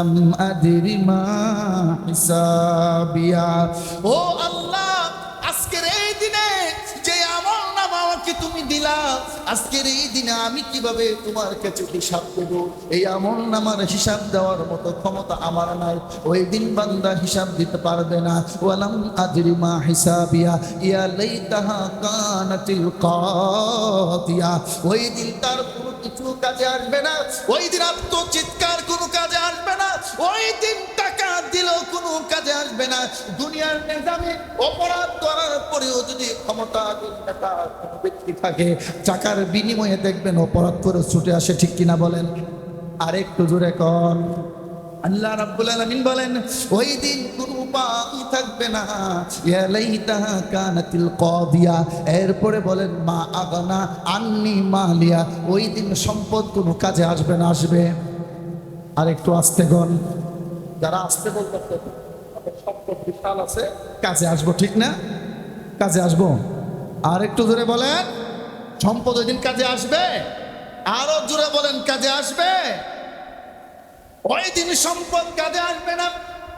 ওয়ালাম আদরি মা হিসাবিয়া ও আল্লাহ, আজকের এই দিনে যে আমল নামা আমাকে তুমি দিলা, আজকের এই দিনে আমি কীভাবে তোমার কাছে হিসাব দেব? এই আমল নামার হিসাব দেওয়ার মতো ক্ষমতা আমার নাই। ওই দিন বান্দা হিসাব দিতে পারবে না। ওয়ালাম আদরি মা হিসাবিয়া, ইয়া লাইতাহা কানাতিল কাদিয়া ওই দিন তার কোনো কিছু কাজে আসবে না। ওই দিন আত্মচিৎকার আসবে না। দুনিয়ার নিজামে অপরাধ করার পরেও যদি ক্ষমতা ব্যক্তি থাকে, টাকার বিনিময়ে দেখবেন অপরাধ করে ছুটে আসে, ঠিক কিনা বলেন? আর একটু জোরে কন। আল্লাহ রাব্বুল আলামিন বলেন, ওই দিন কোনো উপায় থাকবে না। ইয়া লাইতাহা কানাতিল কাদিয়া। এরপরে বলেন, মা আগানা আন্নি মালিয়া। ওই দিন সম্পদ কোনো কাজে আসবে না, আসবে। আর একটু আস্তে গন যারা আসতে বলতে তাদের সম্পদ বিশাল আছে। কাজে আসব ঠিক না? কাজে আসব? আর একটু জোরে বলেন। সম্পদ ওই দিন কাজে আসবে। আরও জোরে বলেন, কাজে আসবে? ওই দিন সম্পদ কাজে আসবে না।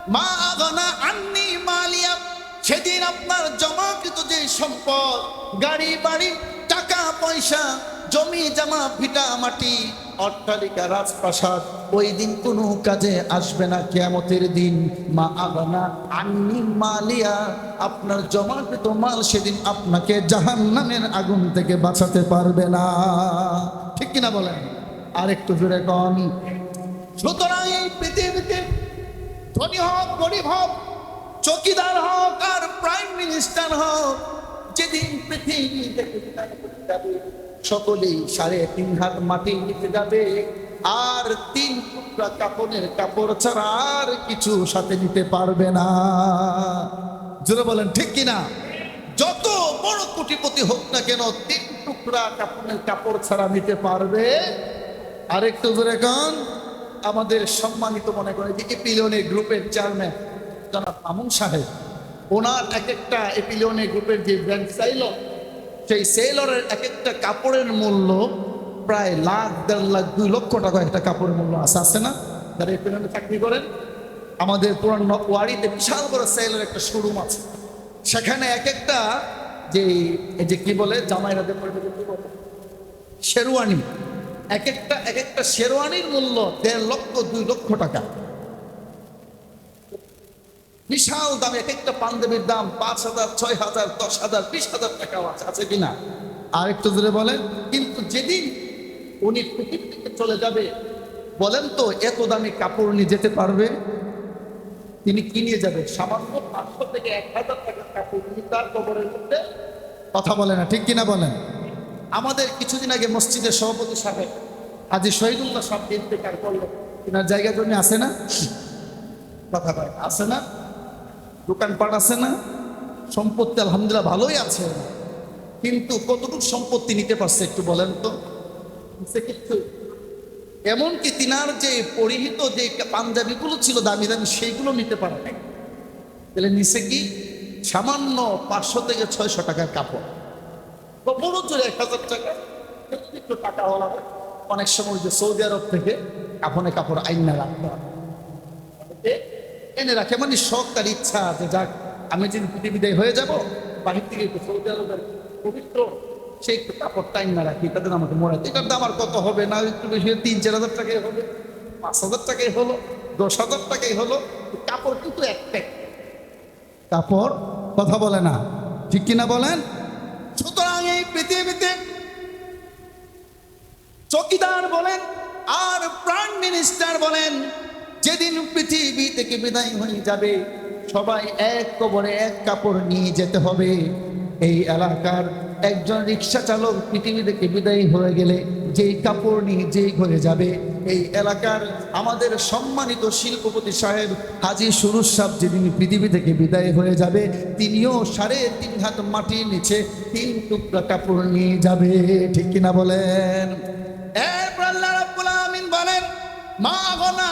মা আগনা আন্নি মালিয়া, সেদিন আপনার জমাকৃত যে সম্পদ, গাড়ি, বাড়ি, টাকা, পয়সা জমি জামা, ভিটা, মাটি, অট্টালিকা, রাজপ্রাসাদ, ওই দিন কোনো কাজে আসবে না কেয়ামতের দিন। মা আগনা আন্নি মালিয়া, আপনার জমাকৃত মাল সেদিন আপনাকে জাহান্নামের আগুন থেকে বাঁচাতে পারবে না। ঠিক কিনা বলেন? আর একটু জোরে কন। সুতরাং এই পৃথিবীতে ধনী হোক, গরিব হোক, চকিদার হোক, আর প্রাইম মিনিস্টার হোক, যেদিন পৃথিবী থেকে সকলেই সাড়ে তিন হাত মাটি নিতে যাবে। আর তিন টুকরা কাপড়ের কাপড় ছাড়া আর কিছু সাথে নিতে পারবে না। জোরে বলেন, ঠিক কিনা যত বড় কোটিপতি হোক না কেন, তিন টুকরা কাপড়ের কাপড় ছাড়া নিতে পারবে। আরেকটু জোরে কান। আমাদের সম্মানিত মনে করে যে এপিলিয়নের গ্রুপের চেয়ারম্যান জনাব মামুন সাহেব, ওনার এক একটা এপিলিয়নের গ্রুপের যে ব্র্যান্ড সাইলর সেই সেলরের এক একটা কাপড়ের মূল্য প্রায় লাখ, দেড় লাখ, দুই লক্ষ টাকা একটা কাপড়ের মূল্য আছে আছে না? যারা এপিলিয়নে চাকরি করেন, আমাদের পুরান ওয়ারিতে বিশাল বড় সেলের একটা শোরুম আছে। সেখানে এক একটা যে, এই যে কি বলে, জামাইরা যে পরে কি বলে? শেরওয়ানি। এক একটা এক একটা শেরওয়ানির মূল্য দেড় লক্ষ, দুই লক্ষ টাকা। বিশাল দাম এক একটা পাঞ্জাবির দাম পাঁচ হাজার, ছয় হাজার, দশ হাজার, বিশ হাজার টাকাও আছে আছে কিনা? আর একটু ধরে বলেন। কিন্তু যেদিন উনি পৃথিবী থেকে চলে যাবে, বলেন তো এত দামি কাপড় নিয়ে যেতে পারবে? তিনি কি নিয়ে যাবে সামান্য পাঁচশো থেকে এক হাজার টাকার কাপড় নিয়ে তার কবরের মধ্যে? কথা বলে না, ঠিক কিনা বলেন? আমাদের কিছুদিন আগে মসজিদের সভাপতি সাহেব হাজি শহীদুল্লাহ সব ইন্তেকার করল তিনার জায়গা জমি আছে না? কথা কয় আছে না? দোকানপাট আছে না? সম্পত্তি আলহামদুলিল্লাহ ভালোই আছে। কিন্তু কতটুকু সম্পত্তি নিতে পারছে একটু বলেন তো? কিচ্ছু এমনকি তিনার যে পরিহিত যে পাঞ্জাবিগুলো ছিল দামি দামি, সেইগুলো নিতে পারে নাই। তাহলে নিচে কি? সামান্য পাঁচশো থেকে ছয়শো টাকার কাপড়। বা বড় জোরে এক হাজার টাকা। একটু টাকা হলা অনেক সময় যে সৌদি আরব থেকে কাপড়ে কাপড় আইনা রাখতে হয়। এ এনে রাখে। মানে শখ তার ইচ্ছা যে যাক, আমি যদি পৃথিবীদায় হয়ে যাব বাহির থেকে একটু সৌদি আরবের পবিত্র সেই একটু কাপড় টাইম না রাখি তাদের আমাকে মরাতে এটার দাম আর কত হবে না, একটু বেশি তিন, চার হাজার টাকাই হবে, পাঁচ হাজার টাকাই হলো, দশ হাজার টাকাই হলো। কাপড় কিন্তু একটাই কাপড় কথা বলে না। ঠিক কিনা বলেন? সুতরাং এই পৃথিবীতে চকিদার বলেন, আর প্রাইম মিনিস্টার বলেন যেদিন পৃথিবী থেকে বিদায় হয়ে যাবে, সবাই এক কবরে এক কাপড় নিয়ে যেতে হবে। এই এলাকার একজন রিক্সা চালক পৃথিবী থেকে বিদায় হয়ে গেলে যেই কাপড় নিয়ে যেই ঘরে যাবে, এই এলাকার আমাদের সম্মানিত শিল্পপতি সাহেব হাজি সুরুজ সাহ যেদিন পৃথিবী থেকে বিদায় হয়ে যাবে, তিনিও সাড়ে তিন হাত মাটির নিচে তিন টুকরা কাপড় নিয়ে যাবে। ঠিক কিনা বলেন? বলেন, মা গনা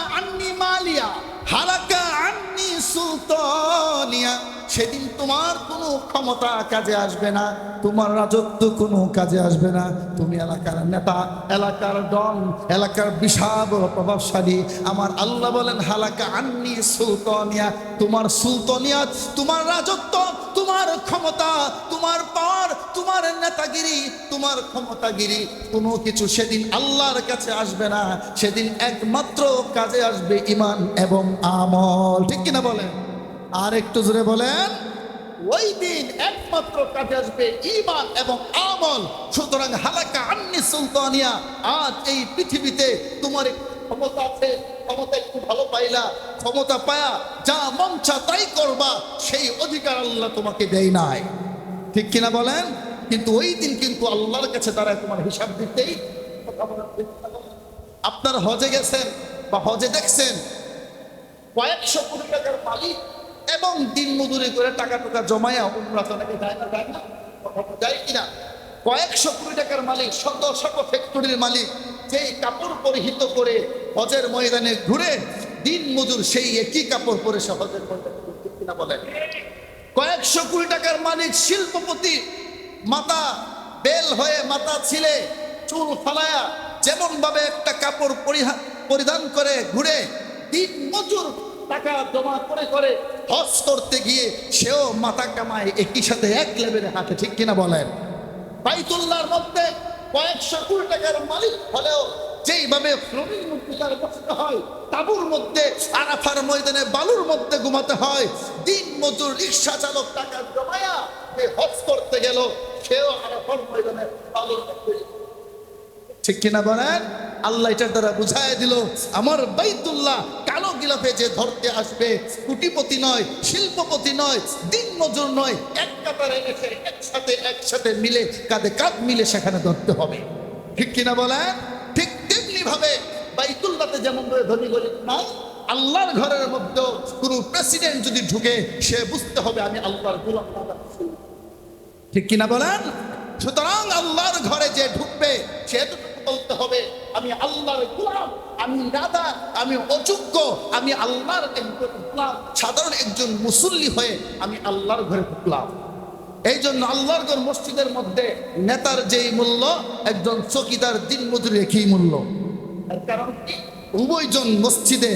হালাকা আন্নি সুলতানিয়া, সেদিন তোমার কোনো ক্ষমতা কাজে আসবে না, তোমার রাজত্ব কোনো কাজে আসবে না। তুমি এলাকার নেতা, এলাকার ডন এলাকার বিশাল প্রভাবশালী। আমার আল্লাহ বলেন, হালাকা আন্নি সুলতানিয়া, তোমার সুলতানিয়াত তোমার রাজত্ব, তোমার ক্ষমতা, তোমার পাওয়ার তোমার নেতাগিরি, তোমার ক্ষমতাগিরি, কোনো কিছু সেদিন আল্লাহর কাছে আসবে না। সেদিন একমাত্র কাজে আসবে ইমান এবং আমল। ঠিক কিনা বলেন? আর একটু জোরে বলেন, ওই দিন একমাত্র কাজে আসবে ইমান এবং আমল। সুতরাং হালাকা আন্নি সুলতানিয়া, আজ এই পৃথিবীতে তোমার ক্ষমতা আছে, ক্ষমতা একটু ভালো পাইলা, ক্ষমতা পায়া যা মঞ্চা তাই করবা, সেই অধিকার আল্লাহ তোমাকে দেয় নাই। ঠিক কিনা বলেন? কিন্তু ওই দিন কিন্তু আল্লাহর কাছে তারা তোমার হিসাব দিতেই আপনার হজে গেছেন বা হজে দেখছেন, কয়েকশো কোটি টাকার মালিক এবং দিন মজুরি করে টাকা টাকা জমায়া উমরা তো নাকি যায় না যায় না? যায় কিনা? কয়েকশো কোটি টাকার মালিক, শত শত ফ্যাক্টরির মালিক, যেই কাপড় পরিহিত করে হজের ময়দানে ঘুরে দিন মজুর সেই একই কাপড় পরে সে হজের ময়দানে কিনা বলেন? কয়েকশো কোটি টাকার মালিক শিল্পপতি মাতা বেল হয়ে মাতা ছিলে চুল ফালায়া যেমন ভাবে একটা কাপড় পরিহা- পরিধান করে ঘুরে দিন মজুর টাকা জমা করে করে হজ করতে গিয়ে সেও মাথা কামায় একই সাথে এক লেভেলে হাঁটে, ঠিক কিনা বলেন? বাইতুল্লাহর মধ্যে কয়েকশো কোটি টাকার মালিক হলেও যেইভাবে শ্রমিক মুক্তিকার বসতে হয়, তাবুর মধ্যে, আরাফার ময়দানে বালুর মধ্যে ঘুমাতে হয়, দিন মজুর রিক্সা চালক টাকা জমায়া হজ করতে গেল, সেও আরাফার ময়দানে বালুর মধ্যে। ঠিক কিনা বলেন? আল্লাহ এটার দ্বারা বুঝায় দিল, আমার বাইতুল্লাহ কালো গিলাফে যে ধরতে আসবে, কুটিপতি নয়, শিল্পপতি নয়, দিন মজুর নয়, এক কাতারে এসে একসাথে একসাথে মিলে, কাঁধে কাঁধ মিলে সেখানে ধরতে হবে। ঠিক কিনা বলেন? ভাবে বাইতুল্লাতে যেমন করে ধনী গরিব নাই, আল্লাহর ঘরের মধ্যে কোনো প্রেসিডেন্ট যদি ঢুকে, সে বুঝতে হবে আমি আল্লাহর গোলাম। ঠিক কিনা বলেন? সুতরাং আল্লাহর ঘরে যে ঢুকবে, সে বলতে হবে, আমি আল্লাহর গোলাম, আমি দাদা আমি অযোগ্য, আমি আল্লাহর গোলাম, সাধারণ একজন মুসল্লি হয়ে আমি আল্লাহর ঘরে ঢুকলাম। এই জন্য আল্লাহর ঘর মসজিদের মধ্যে নেতার যেই মূল্য, একজন চকিদার দিন মজুরি একই মূল্য। কারণ উভয়জন মসজিদে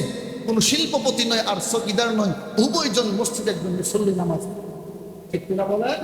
কোনো শিল্পপতি নয় আর চকিদার নয়। উভয়জন মসজিদে একজন মুসল্লি নামাজ ঠিক কিনা বলেন?